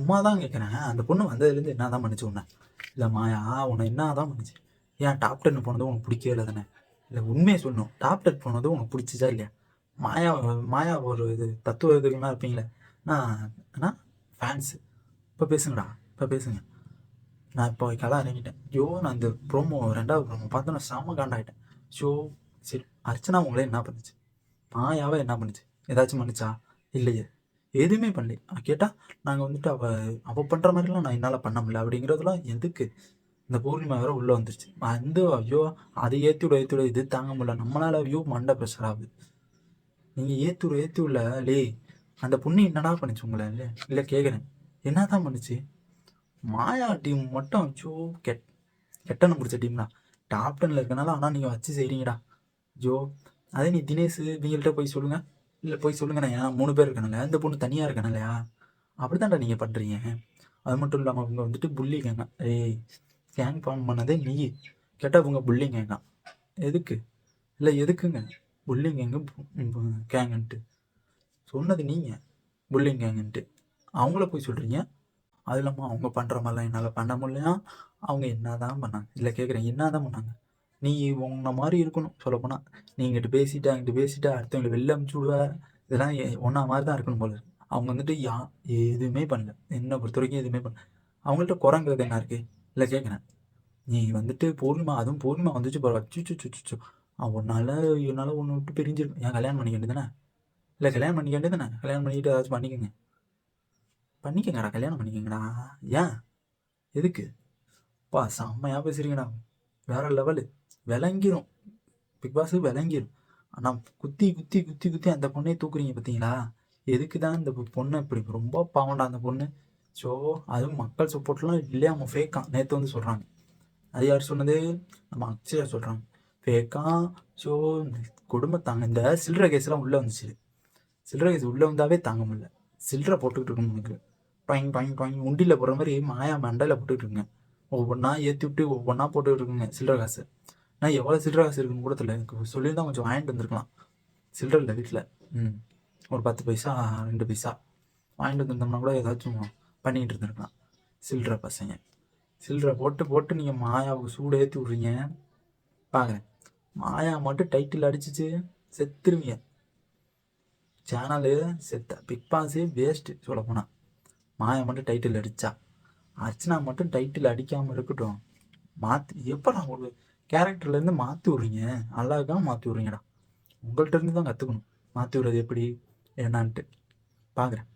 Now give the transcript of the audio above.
சும்மா தான் கேட்குறேன் அந்த பொண்ணு வந்ததுலேருந்து என்ன தான் பண்ணுச்சு உன்னை? இல்லை மாயா உன்னை என்ன தான் பண்ணுச்சு? ஏன் டாப் டென் போனது உனக்கு பிடிக்கவே இல்லை தானே இல்லை உண்மையை சொல்லணும். டாப் டென் போனது உனக்கு பிடிச்சிச்சா இல்லையா? மாயா மாயா ஒரு இது தத்துவ இதுலாம் இருப்பீங்களே. நான் அண்ணா ஃபேன்ஸு இப்போ பேசுங்கடா இப்போ பேசுங்க. நான் இப்போ கதை இறங்கிட்டேன். ஐயோ நான் இந்த ப்ரோமோ ரெண்டாவது ப்ரோமோ பார்த்தோன்னா செம்ம காண்டாயிட்டேன். ஷோ சரி அர்ச்சனா உங்களே என்ன பண்ணுச்சு? மாயாவே என்ன பண்ணுச்சு? ஏதாச்சும் பண்ணுச்சா? இல்லையே. எதுவுமே பண்ணல. கேட்டால் நாங்கள் வந்துட்டு அவள் அவள் பண்ணுற மாதிரிலாம் நான் என்னால் பண்ண முடியல. அப்படிங்கிறதுலாம் எதுக்கு? இந்த பூர்ணிமா வேற உள்ளே வந்துருச்சு. வந்து ஐயோ அதை ஏற்றி விட ஏற்றி விட இது தாங்க முடியல. நம்மளால் ஐயோ மண்டை ப்ரெஷர் ஆகுது. நீங்கள் ஏற்றி விட ஏற்றி விடல. லே அந்த பொண்ணு என்னடா பண்ணிச்சு உங்களை? இல்லை இல்லை கேட்குறேன் என்ன தான் பண்ணுச்சு? மாயா டீம் மட்டும் ஐயோ கெட் கெட்டனை பிடிச்ச டீம்னா டாப் டெனில் இருக்கனால ஆனால் நீங்கள் வச்சு செய்கிறீங்கடா ஐயோ அதே நீ தினேஷ் இவங்கள்ட்ட போய் சொல்லுங்கள் இல்லை போய் சொல்லுங்கண்ணே ஏன்னா மூணு பேர் இருக்கனால இந்த பொண்ணு தனியாக இருக்கனாலயா? அப்படிதான்டா நீங்கள் பண்ணுறீங்க அது மட்டும் இல்லாமல் அவங்க வந்துட்டு புள்ளிங்க ஏய் கேங் ஃபார்ம் பண்ணதே நீ. கேட்டால் அவங்க புள்ளிங்க எதுக்கு? இல்லை எதுக்குங்க? புள்ளிங்க கேங்கன்ட்டு சொன்னது நீங்கள் புள்ளிங் கேங்கன்ட்டு அவங்கள போய் சொல்கிறீங்க அது இல்லாமல் அவங்க பண்ணுற மாதிரிலாம் என்னால் பண்ண முடியலையா? அவங்க என்ன தான் பண்ணாங்க? இல்லை கேட்குறேன் என்ன தான் பண்ணாங்க? நீ உன்ன மாதிரி இருக்கணும் சொல்லப்போனால் நீ இங்கிட்டு பேசிட்டா அங்கிட்டு பேசிட்டா அடுத்தவங்களை வெளில அமுச்சு விடுவா. இதெல்லாம் ஒன்றா மாதிரி தான் இருக்கணும் போல. அவங்க வந்துட்டு யா எதுவுமே பண்ணல. என்னை பொறுத்த வரைக்கும் எதுவுமே பண்ணல. அவங்கள்ட்ட குரங்கிறது என்ன இருக்குது இல்லை கேட்குறேன் நீ வந்துட்டு பூர்ணிமா அதுவும் பூர்ணிமா வந்துச்சு பாரு. சுச்சு சுச்சு உன்னால என்னால் ஒன்று விட்டு பிரிஞ்சிருக்கும் ஏன் கல்யாணம் பண்ணிக்க வேண்டியதானே இல்லை கல்யாணம் பண்ணிக்க வேண்டியதானே கல்யாணம் பண்ணிக்கிட்டு ஏதாச்சும் பண்ணிக்கோங்க. பண்ணிக்கங்கடா கல்யாணம் பண்ணிக்கங்கடா. ஏன்? எதுக்கு? பா செம்மையாக பேசுறீங்கடா. வேற லெவலு. விளங்கிரும். பிக் பாஸ் விளங்கிரும். ஆனால் குத்தி குத்தி குத்தி குத்தி அந்த பொண்ணை தூக்குறீங்க பார்த்தீங்களா? எதுக்கு தான் இந்த பொண்ணை இப்படி ரொம்ப பாவண்டா அந்த பொண்ணு. ஸோ அதுவும் மக்கள் சப்போர்ட்லாம் இல்லையா? அவங்க ஃபேக்கா நேற்று வந்து சொல்கிறாங்க அது யார் சொன்னது? நம்ம அக்ஷயா சொல்கிறாங்க ஃபேக்கா ஸோ குடும்பத்தாங்க இந்த சில்லற கேஸ்லாம் உள்ளே வந்துச்சு. சில்லற கேஸ் உள்ளே வந்தாவே தாங்க முடியல. சில்லற போட்டுக்கிட்டு இருக்கணும் உனக்கு டாயிங் டாயிங் டாயிங் உண்டியில் போடுற மாதிரி மாயா மண்டையில் போட்டுக்கிட்டு இருக்குங்க ஒவ்வொன்றா ஏற்றி விட்டு ஒவ்வொன்றா போட்டுக்கிட்டு இருக்குங்க சில்லற காசு. நான் எவ்வளோ சில்லற காசு இருக்குன்னு கூட தெரியல. எனக்கு சொல்லியிருந்தா கொஞ்சம் வாங்கிட்டு வந்திருக்கலாம். சில்லற இல்லை வீட்டில் ம். ஒரு பத்து பைசா ரெண்டு பைசா வாங்கிட்டு வந்திருந்தோம்னா கூட ஏதாச்சும் பண்ணிக்கிட்டு இருந்திருக்கலாம். சில்லற பசங்க. சில்லற போட்டு போட்டு நீங்கள் மாயாவுக்கு சூடு ஏற்றி விட்றீங்க. பார்க்குறேன் மாயா மட்டும் டைட்டில் அடிச்சிச்சு செத்துருவீங்க. சேனலு செத்த. பிக் பாஸே வேஸ்ட்டு சொல்ல போனால் மாயா மட்டும் டைட்டில் அடித்தா அர்ச்சனா மட்டும் டைட்டில் அடிக்காமல் இருக்கட்டும். மாற்றி எப்போ நான் ஒரு கேரக்டர்லேருந்து மாற்றி விட்றீங்க. அழகாக மாற்றி விட்றீங்கடா. உங்கள்கிட்ட இருந்து தான் கற்றுக்கணும் மாற்றி விடுறது எப்படி? என்னான்ட்டு. பார்க்குறேன்